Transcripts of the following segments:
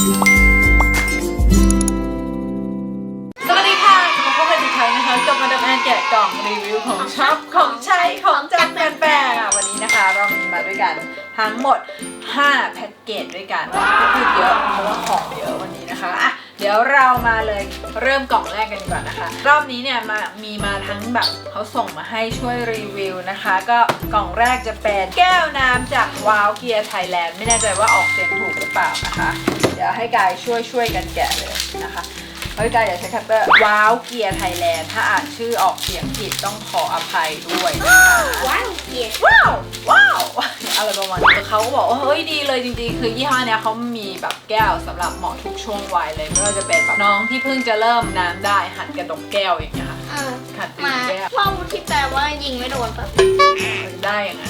สวัสดีค่ะกลับมาพบกันอีกครั้งนะคะกับมาดามแอนแกะกล่องรีวิวของช็อปของใช้ของจากแฟนๆอะวันนี้นะคะเรามีมาด้วยกันทั้งหมด 5 แพ็กเกจด้วยกันก็คือเยอะเพราะว่าของเยอะวันนี้นะคะอะ เดี๋ยวเรามาเลยเริ่มกล่องแรกกันดีกว่านะคะ รอบนี้เนี่ยมามีมาทั้งแบบเขาส่งมาให้ช่วยรีวิวนะคะ ก็กล่องแรกจะเป็นแก้วน้ำจากวาวเกียร์ไทยแลนด์ไม่แน่ใจว่าออกเสียงถูกหรือเปล่านะคะ เดี๋ยวให้กายช่วยช่วยกันแกะเลยนะคะ เฮ้ยกายอย่าใช้คัตเตอร์ ว้าวเกียร์ไทยแลนด์ ถ้าอ่านชื่อออกเสียงผิดต้องขออภัยด้วยนะคะว้าวเกียร์ว้าว ว้าว อะไรประมาณนี้เขาก็บอกว่าเฮ้ยดีเลยจริงๆ คือยี่ห้อเนี้ยเขามีแบบแก้วสำหรับเหมาะทุกช่วงวัยเลยไม่ว่าจะเป็นแบบน้องที่เพิ่งจะเริ่มน้ำได้หัดกระดกแก้วอย่างเงี้ยค่ะเออหัดดื่มามแก้วพ่อที่แปลว่ายิงไม่โดนปะได้อย่างนั้น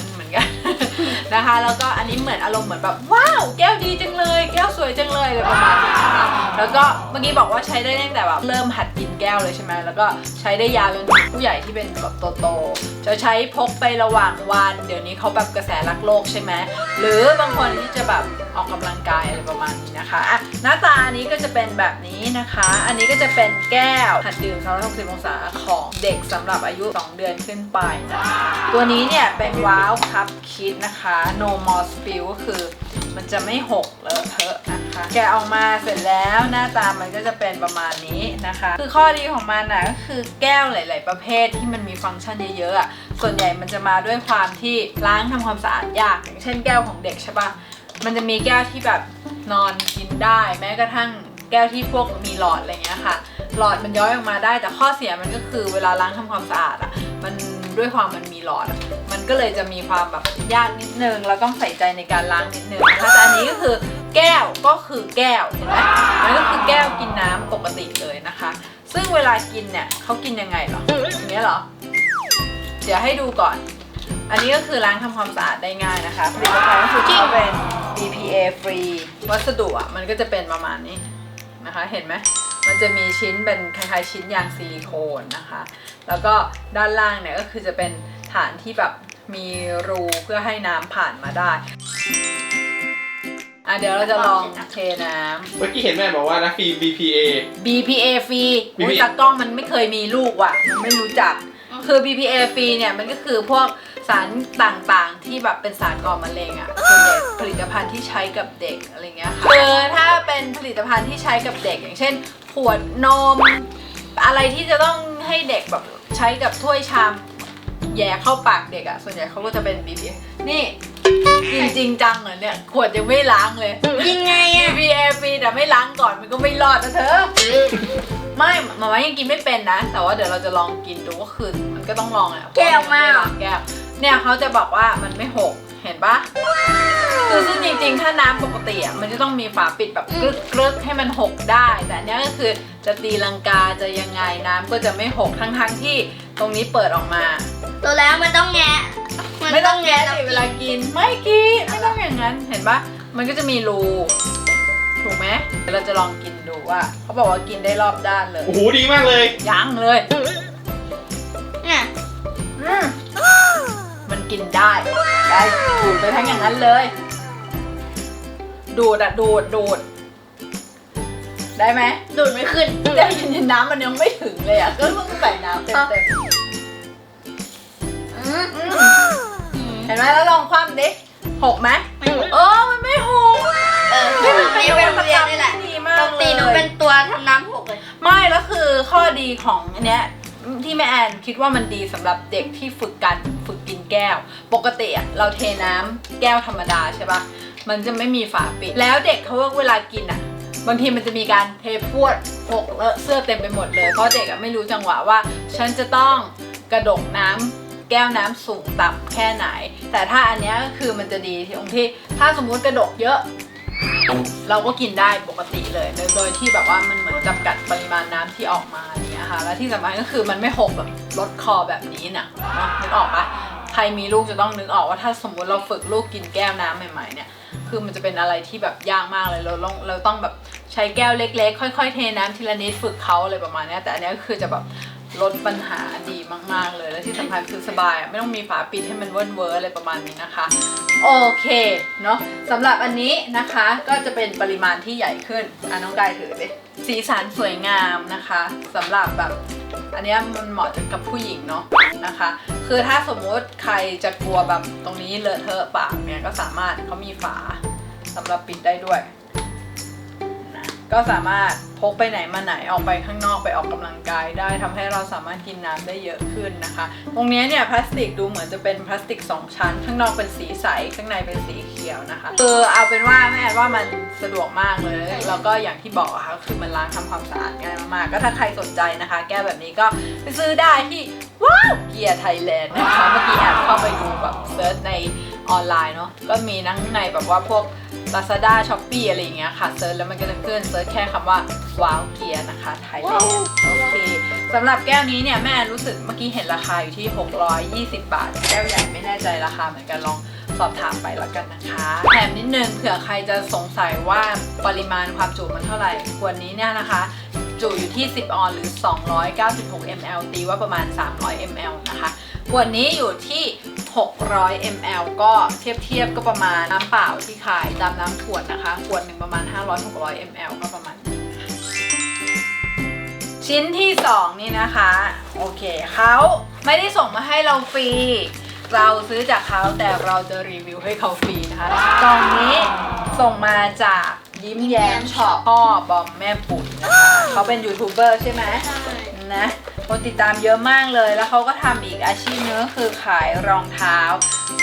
เหมือนกัน นะคะ แล้วก็อันนี้เหมือนอารมณ์เหมือนแบบว้าวแก้วดีจังเลย แก้วสวยจังเลยอะไรประมาณนี้นะคะแล้วก็เมื่อกี้บอกว่าใช้ได้ตั้งแต่แบบเริ่มหัดกินแก้วเลยใช่ไหมแล้วก็ใช้ได้ยาวจนถึงผู้ใหญ่ที่เป็นแบบโตๆจะใช้พกไประหว่างวัน เดี๋ยวนี้เขาแบบกระแสรักโลกใช่ไหมหรือบางคนที่จะแบบออกกำลังกายอะไรประมาณนี้นะคะ หน้าตาอันนี้ก็จะเป็นแบบนี้นะคะ อันนี้ก็จะเป็นแก้วหัดดื่ม360องศาของเด็กสำหรับอายุ 2 เดือนขึ้นไปนะคะตัวนี้เนี่ยเป็นว้าวคัพคิดนะคะ no more spill ก็คือมันจะไม่หกเลอะเทอะนะคะ แกะออกมาเสร็จแล้วหน้าตามันก็จะเป็นประมาณนี้นะคะ คือข้อดีของมันนะก็คือแก้วหลาย ๆ ประเภทที่มันมีฟังก์ชันเยอะๆอะส่วนใหญ่มันจะมาด้วยความที่ล้างทำความสะอาดยาก อย่างเช่นแก้วของเด็กใช่ปะมันจะมีแก้วที่แบบ นอนกินได้แม้กระทั่งแก้วที่พวกมีหลอดอะไรเงี้ยค่ะ หลอดมันย้อยออกมาได้แต่ข้อเสียมันก็คือเวลาล้างทำความสะอาดอะมันด้วยความมันมีหลอด มันก็เลยจะมีความแบบยากนิดนึงแล้วต้องใส่ใจในการล้างนิดนึงนะคะแต่อันนี้ก็คือแก้วก็คือแก้วเห็นไหมมันก็คือแก้วกินน้ำปกติเลยนะคะ ซึ่งเวลากินเนี่ยเขากินยังไงหรออย่างเงี้ยหรอ เดี๋ยวให้ดูก่อน อันนี้ก็คือล้างทำความสะอาดได้ง่ายนะคะผลิตภัณฑ์ก็คือเป็น BPA free วัสดุอะมันก็จะเป็นประมาณนี้นะคะ เห็นไหมมันจะมีชิ้นเป็นคล้ายๆชิ้นยางซิลิโคนนะคะ แล้วก็ด้านล่างเนี่ยก็คือจะเป็นฐานที่แบบมีรูเพื่อให้น้ำผ่านมาได้อะเดี๋ยวเราจะลองเทน้ำเมื่อกี้เห็นแม่บอกว่านะฟรี BPA BPA ฟรีอุ้ย BPA ตากล้องมันไม่เคยมีลูกว่ะ มันไม่รู้จัก คือ BPA ฟรีเนี่ยมันก็คือพวก สารต่างๆ ที่แบบเป็นสารก่อมะเร็งอะ่ะส่วนใหญ่ผลิตภัณฑ์ที่ใช้กับเด็กอะไรเงี้ยค่ะคือถ้าเป็นผลิตภัณฑ์ที่ใช้กับเด็ก อย่างเช่นขวดนม อะไรที่จะต้องให้เด็กแบบใช้กับถ้วยชามแย่เข้าปากเด็กอะ่ะส่วนใหญ่เขาก็จะเป็น BPA นี่จริงจริงจังเหรอเนี่ยขวดยังไม่ล้างเลยยิงไงอะ BPA ฟรีแต่ไม่ล้างก่อนมันก็ไม่รอดนะเธอ ไม่หมาม่ายังกินไม่เป็นนะ แต่ว่าเดี๋ยวเราจะลองกินดูก็คือมันก็ต้องลองอะแก้วมาเหรอแก้วเนี่ยเขาจะบอกว่ามันไม่หกเห็นปะคือซึ่งจริงๆ ถ้าน้ำปกติอะมันจะต้องมีฝาปิดแบบกรึกกรึกให้มันหกได้ แต่อันเนี้ยก็คือจะตีลังกาจะยังไงน้ำก็จะไม่หกทั้งๆที่ตรงนี้เปิดออกมา ตัวแล้วมันต้องแงะนไม่ต้องแงะล้วสิเวลากินไม่กินไม่ต้องอย่างนั้นเห็นปะมันก็จะมีรู ถูกไหมเดี๋ยวเราจะลองกินดูว่า เขาบอกว่ากินได้รอบด้านเลยโอ้โหดีมากเลย ยังเลย เนี่ยอืมมันกินได้ ได้ดูดไปทั้งอย่างนั้นเลย ดูดอะดูดดูด ได้ไหมดูดไม่ขึ้นแต่เย็นๆน้ำมันยังไม่ถึงเลยอะก็ต้องใส่น้ำเต็มเต็มอืมๆอืมเห็นไหมแล้วลองคว่ำดิหกไหมไม่หกเออ นี่มันเป็นนี่นเวัตเรีกรรมนี่แหละที่ดีมากปกติหนูเป็นตัวทำน้ำหกเลย ไม่แล้วคือข้อดีของอันเนี้ยที่แม่แอนคิดว่ามันดีสำหรับเด็กที่ฝึกการฝึกกินแก้ว ปกติอะเราเทน้ำแก้วธรรมดาใช่ปะมันจะไม่มีฝาปิด แล้วเด็กเขาเวลากินอะบางทีมันจะมีการเทพรวดหกเลอะเสื้อเต็มไปหมดเลย เพราะเด็กอะไม่รู้จังหวะว่า ฉันจะต้องกระดกน้ำแก้วน้ำสูงต่ำแค่ไหน แต่ถ้าอันเนี้ยก็คือมันจะดีที่ตรงที่ถ้าสมมุติกระดกเยอะ เราก็กินได้ปกติเลยโดยที่แบบว่ามันเหมือนจำกัดปริมาณน้ำที่ออกมาเงี้ยค่ะ และที่สำคัญก็คือมันไม่หกแบบลดคอแบบนี้น่ะเนาะนึกออกปะใครมีลูกจะต้องนึกออกว่าถ้าสมมุติเราฝึกลูกกินแก้วน้ำใหม่ๆเนี่ยคือมันจะเป็นอะไรที่แบบยากมากเลยเราต้องเราต้องแบบใช้แก้วเล็ก ๆ ค่อย ๆ เทน้ำทีละนิดฝึกเขาอะไรประมาณนี้แต่อันนี้ก็คือจะแบบ ลดปัญหาดีมาก ๆ เลย และที่สำคัญคือสบายอะไม่ต้องมีฝาปิดให้มันเวิร์นเวอร์อะไรประมาณนี้นะคะ โอเคเนาะสำหรับอันนี้นะคะก็จะเป็นปริมาณที่ใหญ่ขึ้นอะน้องกายถือดิสีสันสวยงามนะคะสำหรับแบบอันนี้มันเหมาะกับผู้หญิงเนาะนะคะ คือถ้าสมมุติใครจะกลัวแบบตรงนี้เลอะเทอะปากเนี่ยก็สามารถเขามีฝาสำหรับปิดได้ด้วย ก็สามารถพกไปไหนมาไหนออกไปข้างนอกไปออกกำลังกายได้ทำให้เราสามารถกินน้ำได้เยอะขึ้นนะคะ ตรงนี้เนี่ยพลาสติกดูเหมือนจะเป็นพลาสติก 2 ชั้น ข้างนอกเป็นสีใสข้างในเป็นสีเขียวนะคะคือเอาเป็นว่าแม่แอนว่ามันสะดวกมากเลยแล้วก็อย่างที่บอกอะค่ะคือมันล้างทำความสะอาดง่ายมากๆก็ถ้าใครสนใจนะคะ แก้แบบนี้ก็ไปซื้อได้ที่ว้าวเกียร์ไทยแลนด์นะคะเมื่อกี้แอบเข้าไปดูแบบเซิร์ชในออนไลน์เนาะก็มีทั้งในแบบว่าพวก Lazada s h o p e e อะไรอย่างเงี้ยค่ะเซิร์ชแล้วมันก็จะขึ้นเซิร์ชแค่คำว่าว้าวเกียร์นะคะไทยแลนด์โอเคสำหรับแก้วนี้เนี่ยแม่รู้สึกเมื่อกี้เห็นราคาอยู่ที่ 620 บาท แก้วใหญ่ไม่แน่ใจราคาเหมือนกันลองสอบถามไปแล้วกันนะคะแถมนิดนึงเผื่อใครจะสงสัยว่าปริมาณความจุมันเท่าไหร่ขวดนี้เนี่ยนะคะจุอยู่ที่ 10 ออนหรือ 296 ml ตีว่าประมาณ 300 ml นะคะขวดนี้อยู่ที่ 600 ml ก็เทียบเทียบก็ประมาณน้ำเปล่าที่ขายตามน้ำขวดนะคะ ขวดหนึ่งประมาณ 500-600 ml ก็ประมาณนี้ชิ้นที่ 2 นี่นะคะ โอเคเขาไม่ได้ส่งมาให้เราฟรี เราซื้อจากเขาแต่เราจะรีวิวให้เขาฟรีนะคะกล่องนี้ส่งมาจากยิ้มแย้มช็อปพ่อบอมแม่ปุ๋ยนะคะเขาเป็นยูทูบเบอร์ใช่ไหมนะ คนติดตามเยอะมากเลย แล้วเขาก็ทำอีกอาชีพนึงก็คือขายรองเท้า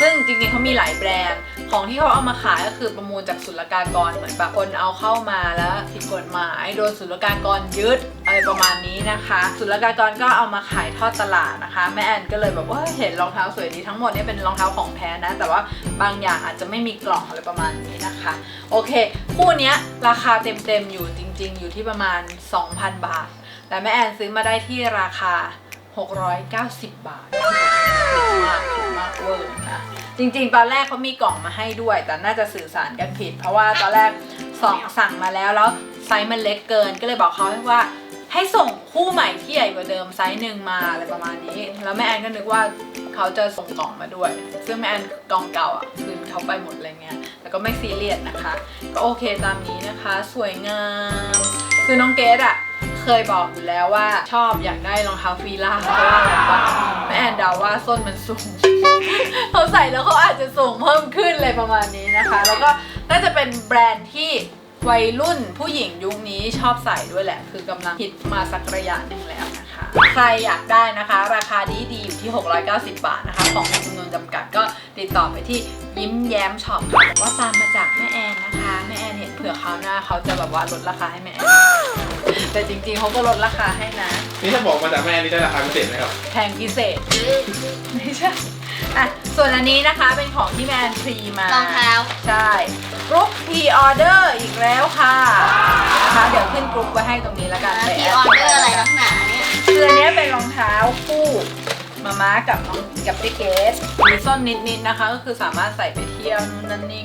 ซึ่งจริงๆเขามีหลายแบรนด์ ของที่เขาเอามาขายก็คือประมูลจากศุลกากรเหมือนแบบคนเอาเข้ามาแล้วผิดกฎหมายโดนศุลกากรยึดอะไรประมาณนี้นะคะ ศุลกากรก็เอามาขายทอดตลาดนะคะแม่แอนก็เลยแบบว่าเห็นรองเท้าสวยดีทั้งหมดเนี่ยเป็นรองเท้าของแท้นะ แต่ว่าบางอย่างอาจจะไม่มีกล่องอะไรประมาณนี้นะคะ โอเค คู่นี้ราคาเต็มๆอยู่จริง ๆ อยู่ที่ประมาณ 2,000 บาท แต่แม่แอนซื้อมาได้ที่ราคา 690 บาทถูกมากถูกมากเวอร์นะจริงๆ ตอนแรกเขามีกล่องมาให้ด้วย แต่น่าจะสื่อสารกันผิด เพราะว่าตอนแรกสองสั่งมาแล้วแล้วไซส์มันเล็กเกินก็เลยบอกเขาว่าให้ส่งคู่ใหม่ที่ใหญ่กว่าเดิมไซส์หนึ่งมาอะไรประมาณนี้ แล้วแม่แอนก็นึกว่าเขาจะส่งกล่องมาด้วย ซึ่งแม่แอนกล่องเก่าอะคืนเขาไปหมดอะไรเงี้ยแต่ก็ไม่ซีเรียสนะคะ ก็โอเคตามนี้นะคะ สวยงาม คือน้องเกดอะ เคยบอกอยู่แล้วว่าชอบอยากได้รองเท้าฟีล่าเพราะว่าอะไรวะแม่แอนเดาว่าส้นมันสูง เขาใส่แล้วเขาอาจจะสูงเพิ่มขึ้นเลยประมาณนี้นะคะ แล้วก็น่าจะเป็นแบรนด์ที่วัยรุ่นผู้หญิงยุคนี้ชอบใส่ด้วยแหละ คือกำลังฮิตมาสักระยะหนึ่งแล้วนะคะ ใครอยากได้นะคะ ราคาดีดีๆอยู่ที่ 690 บาทนะคะ ของจำนวนจำกัดก็ติดต่อไปที่ยิ้มแย้มช็อปค่ะว่าตามมาจากแม่แอนนะคะ แม่แอนเห็นเผื่อเขาวหน้าเขาจะแบบว่าลดราคาให้แม่แอน แต่จริงๆเขาก็ลดราคาให้นะ นี่ถ้าบอกมาจากแม่นี่ได้ราคาพิเศษไหมครับ แพงพิเศษ ไม่ใช่อะส่วนอันนี้นะคะเป็นของที่แมนพรีมารองเท้า ใช่กรุ๊ปพรีออเดอร์อีกแล้วค่ะนะคะเดี๋ยวขึ้นกรุ๊ปไว้ให้ตรงนี้แล้วกันพีออเดอร์อะไรนักหนาเนี่ย คืออันเนี้ยเป็นรองเท้าคู่ มาม้ากับน้องกับพี่เกสมีส้นนิดๆนะคะ ก็คือสามารถใส่ไปเที่ยวนู่นนั่นนี่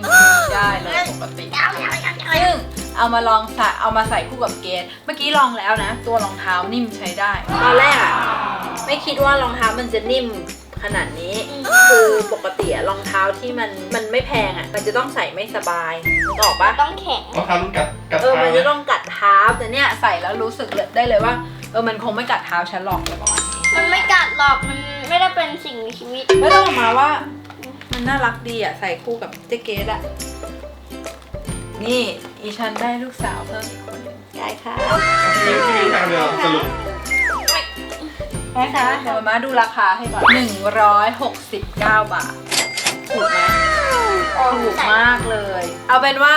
ได้เลยปกติซึ่งเอามาลองใส่เอามาใส่คู่กับเกสเมื่อกี้ลองแล้วนะ ตัวรองเท้านิ่มใช้ได้ตอนแรกอะไม่คิดว่ารองเท้ามันจะนิ่มขนาดนี้คือปกติอะรองเท้าที่มันมันไม่แพงอะมันจะต้องใส่ไม่สบายนึกออกปะต้องแข็งรองเท้ารุ่นกัดกัดเออเท้ามันไหมจะต้องกัดเท้าแต่เนี่ยใส่แล้วรู้สึกได้เลยว่าเออมันคงไม่กัดเท้าฉันหรอกอะไรประมาณนี้มันไม่กัดหรอก มัน ไม่ได้เป็นสิ่งมีชีวิต ไม่ต้องออกมาว่า มันน่ารักดีอะใส่คู่กับเจ๊เกสอะนี่อีฉันได้ลูกสาวเพิ่มอีกคนหนึ่งได้ค่ะที่ที่มีทางเดียวสรุปนะคะเดี๋ยวมาดูราคาให้ก่อน169 บาท ถูกไหม ถูกมากเลย เอาเป็นว่า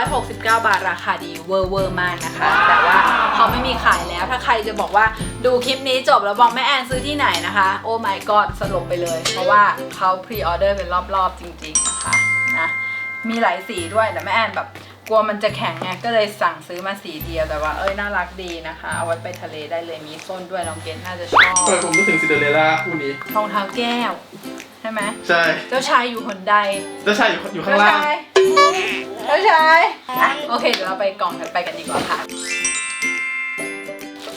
169 บาทราคาดีเวอร์เวอร์มากนะคะ แต่ว่าเขาไม่มีขายแล้ว ถ้าใครจะบอกว่าดูคลิปนี้จบแล้วบอกแม่แอนซื้อที่ไหนนะคะ โอ้ my god สลบไปเลย เพราะว่าเขาพรีออเดอร์เป็นรอบๆจริงๆนะคะนะมีหลายสีด้วยแต่แม่แอนแบบกลัวมันจะแข็งไงก็เลยสั่งซื้อมาสีเดียวแต่ว่าเอ้ยน่ารักดีนะคะ เอาไว้ไปทะเลได้เลยมีส้นด้วยน้องเกนน่าจะชอบทำไมผมนึกถึงซินเดอเรลล่าคู่นี้รองเท้าแก้วใช่ไหมใช่เจ้าชายอยู่หนใดเจ้าชายอยู่อยู่ข้างล่างเจ้าชายอะโอเค เดี๋ยวเราไปกล่องกันไปกันดีกว่าค่ะอ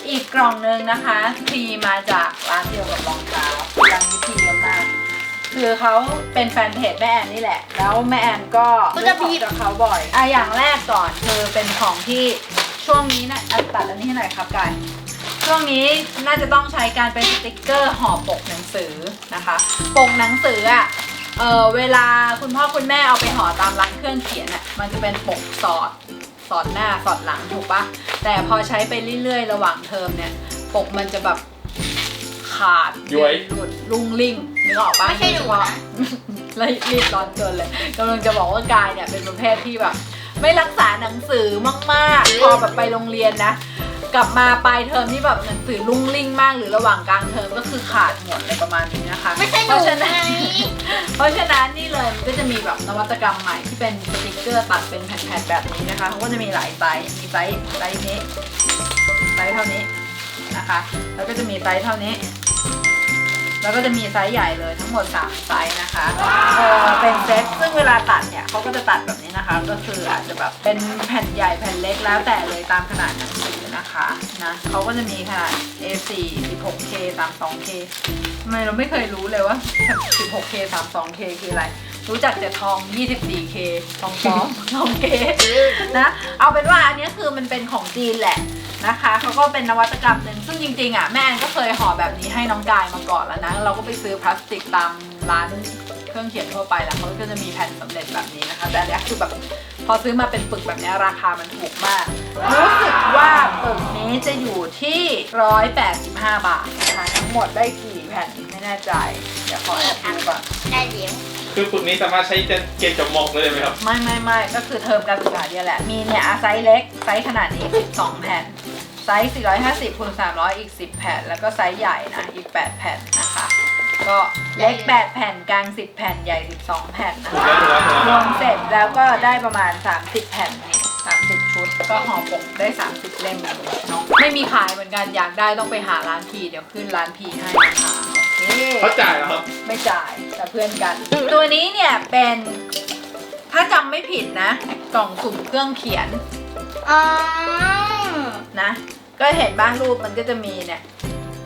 อีกกล่องหนึ่งนะคะพรีมาจากร้านเดียวกับรองเท้าร้านนี้พรีเยอะมาก คือเขาเป็นแฟนเพจแม่แอนนี่แหละ แล้วแม่แอนก็ก็จะซื้อของจากเขาบ่อยอะอย่างแรกก่อนคือเป็นของที่ช่วงนี้นะอะตัดอันนี้ให้หน่อยครับกาย ช่วงนี้น่าจะต้องใช้การเป็นสติกเกอร์ห่อปกหนังสือนะคะ ปกหนังสืออะเออเวลาคุณพ่อคุณแม่เอาไปห่อตามร้านเครื่องเขียนอะมันจะเป็นปกสอดสอดหน้าสอดหลังถูกปะแต่พอใช้ไปเรื่อยๆ ระหว่างเทอมเนี่ยปกมันจะแบบขาดย้วย หลุดลุงลิงนึกออกปะไม่ใช่หนูนะ แล้วรีบร้อนเกินเลยกำลังจะบอกว่ากายเนี่ยเป็นประเภทที่แบบ ไม่รักษาหนังสือมากๆ พอแบบไปโรงเรียนนะ กลับมาปลายเทอมที่แบบหนังสือลุ่งลิ่งมาก หรือระหว่างกลางเทอมก็คือขาดหมดเลยประมาณนี้นะคะไม่ใช่หเพนูราะฉะไงนั้น เพราะฉะนั้นนี่เลยมันก็จะมีแบบนวัตกรรมใหม่ที่เป็นสติกเกอร์ตัดเป็นแผ่นๆแบบนี้นะคะเขาก็จะมีหลายไซส์มีไซส์ไซส์นี้ไซส์เท่านี้นะคะ แล้วก็จะมีไซส์เท่านี้ แล้วก็จะมีไซส์ใหญ่เลยทั้งหมด 3 ไซส์นะคะเออเป็นเซตซึ่งเวลาตัดเนี่ยเขาก็จะตัดแบบนี้นะคะ ก็คืออาจจะแบบเป็นแผ่นใหญ่แผ่นเล็กแล้วแต่เลยตามขนาดหนังสือนะคะนะเขาก็จะมีขนาด A4 16K 32K ทำไมเราไม่เคยรู้เลยว่า 16K 32K คืออะไร รู้จักแต่ทอง 24K ทองปลอมทองเกนะ เอาเป็นว่าอันนี้คือมันเป็นของจีนแหละ นะคะเขาก็เป็นนวัตกรรมหนึ่งซึ่งจริงๆอะแม่แอนก็เคยห่อแบบนี้ให้น้องกายมาก่อนแล้วนะ เราก็ไปซื้อพลาสติกตามร้านเครื่องเขียนทั่วไปแล้วเขาก็จะมีแผ่นสำเร็จแบบนี้นะคะ แต่อันเนี้ยคือแบบพอซื้อมาเป็นปึกแบบเนี้ยราคามันถูกมาก รู้สึกว่าปึกนี้จะอยู่ที่ 185 บาทนะคะทั้งหมดได้กี่แผ่นไม่แน่ใจ เดี๋ยวขอแอบดูก่อนได้เดี๋ยวคือปึกนี้สามารถใช้เกณฑ์จบมอกเลยไหมครับ ไม่ไม่ไม่ก็คือเทอมการศึกษาเนี่ยแหละ มีเนี่ยอะไซส์เล็กไซส์ขนาดนี้ 12 แผ่นไซ ส์ 450คูณ300 อีก 10 แผ่น แล้วก็ไซส์ใหญ่นะ อีก 8 แผ่นนะคะ ก็เล็ก 8 แผ่น กลาง 10 แผ่น ใหญ่ 12 แผ่นนะถูกคะแล้วถูกแล้วถูกแล้วรวมเสร็จแล้วก็ได้ประมาณ 30 แผ่นนี่30 ชุด ก็ห่อปกได้ 30 เล่มเนาะไม่มีขายเหมือนกัน อยากได้ต้องไปหาร้านพีเดี๋ยวขึ้นร้านพีให้นะคะโอเคเขาจ่ายเหรอครับ ไม่จ่ายแต่เพื่อนกัน ตัวนี้เนี่ยเป็นถ้าจำไม่ผิดนะ กล่องสุ่มเครื่องเขียน อ๋อ นะ ก็เห็นบ้างรูปมันก็จะมีเนี่ย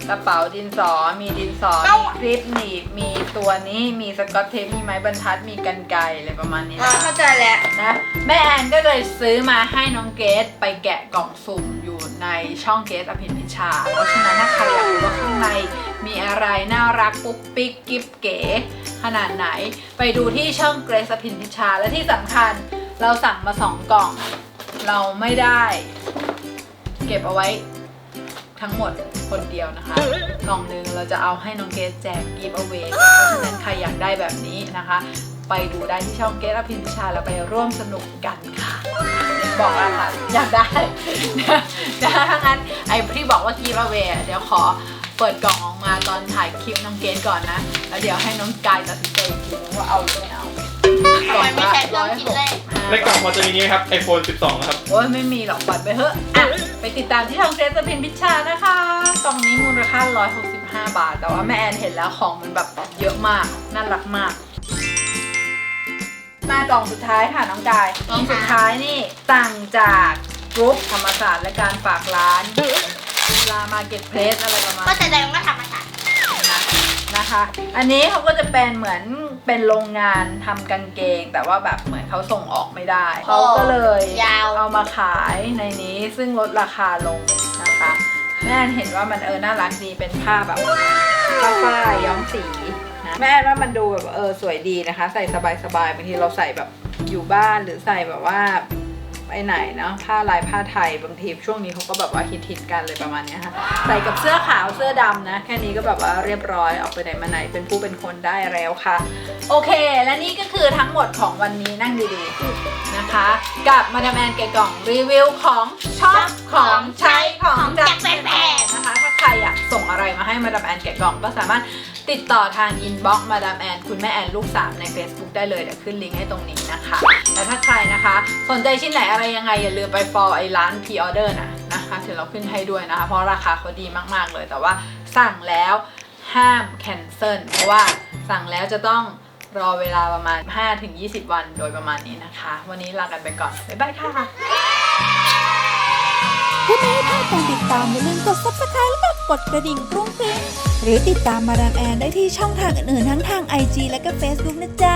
กระเป๋าดินสอ มีดินสอ มีคลิปหนีบ มีตัวนี้ มีสกอตเทป มีไม้บรรทัด มีกันไกรอะไรประมาณนี้อ๋อนะ เข้าใจแล้วนะแม่แอนก็เลยซื้อมาให้น้องเกดไปแกะกล่องสุ่มอยู่ในช่องเกดอภินพิชา เพราะฉะนั้นถ้าใครอยากรู้ว่าข้างในมีอะไรน่ารักปุ๊กปิ๊กกิ๊บเก๋ ขนาดไหนไปดูที่ช่องเกรซอภินพิชาและที่สำคัญเราสั่งมาสองกล่อง เราไม่ได้ เก็บเอาไว้ทั้งหมดคนเดียวนะคะ กล่องหนึงเราจะเอาให้น้องเกดแจกกิฟต์เอาไว้เพราะฉะนั้นใครอยากได้แบบนี้นะคะ ไปดูได้ที่ช่องเกดอภินพิชาแล้วไปร่วมสนุกกันค่ะ บอกแล้วค่ะอยากได้นะถ้างั้นไอ้ที่บอกว่ากิฟต์เอาไว้เดี๋ยวขอเปิดกล่องออกมาตอนถ่ายคลิปน้องเกดก่อนนะ แล้วเดี๋ยวให้น้องกายตัดสินใจอีกทีนึงว่าเอาหรือไม่เอาทำไมไม่ใช้เครื่องคิดเลขในกล่องพอจะมีนี้ไหมครับ iPhone 12 นะครับ โอ้ยไม่มีหรอกปล่อยไปเถอะอะ ไปติดตามที่ช่องเกรซพินพิชชานะคะกล่องนี้มูลค่า 165 บาท แต่ว่าแม่แอนเห็นแล้วของมันแบบเยอะมากน่ารักมาก มากล่องสุดท้ายค่ะน้องกายกล่องสุดท้ายนี่สั่งจากกรุ๊ปธรรมศาสตร์และการฝากร้านลามาเก็ตเพลสอะไรประมาณก็นี้แสดงว่าธรรมศาสตร์นะ นะคะ อันนี้เขาก็จะเป็นเหมือนเป็นโรงงานทำกางเกง แต่ว่าแบบเหมือนเขาส่งออกไม่ได้เขาก็เลยยาวเอามาขายในนี้ซึ่งลดราคาลงนะคะแม่แอนเห็นว่ามันเออน่ารักดีเป็นผ้าแบบผ้าฝ้ายย้อมสีนะแม่แอนว่ามันดูแบบเออสวยดีนะคะ ใส่สบายๆบางทีเราใส่แบบอยู่บ้านหรือใส่แบบว่า ไปไหนเนาะผ้าลายผ้าไทยบางทีช่วงนี้เขาก็แบบว่าฮิตๆกันเลยประมาณนี้ค่ะใส่กับเสื้อขาวเสื้อดำนะ แค่นี้ก็แบบว่าเรียบร้อยออกไปไหนมาไหนเป็นผู้เป็นคนได้แล้วค่ะ โอเค และนี่ก็คือทั้งหมดของวันนี้นั่งดีๆนะคะ กับมาดามแอนแกะกล่องรีวิวของช็อปของใช้ของจากแฟนๆนะคะ ถ้าใครอยากส่งอะไรมาให้มาดามแอนแกะกล่องก็สามารถติดต่อทางอินบ็อกซ์มาดามแอนคุณแม่แอนลูกสามใน Facebook ได้เลยเดี๋ยวขึ้นลิงก์ให้ตรงนี้นะคะ และถ้าใครนะคะ สนใจชิ้นไหนอะไรยังไง อย่าลืมไป follow ไอ้ร้าน p ีออเดอร์นะนะคะเดี๋ยวเราขึ้นให้ด้วยนะคะ เพราะราคาเขาดีมากๆเลยแต่ว่าสั่งแล้วห้ามแคนเซิลเพราะว่าสั่งแล้วจะต้อง รอเวลาประมาณ 5-20 วันโดยประมาณนี้นะคะ วันนี้ลากันไปก่อน บ๊ายบายค่ะเพื่อไม่ให้พลาดการติดตามอย่าลืมกด subscribe แล้วก็กดกระดิ่งกรุ้งกริ้งหรือติดตามมาดามแอนได้ที่ช่องทางอื่นๆทั้งทาง IG และก็ Facebook นะจ๊ะ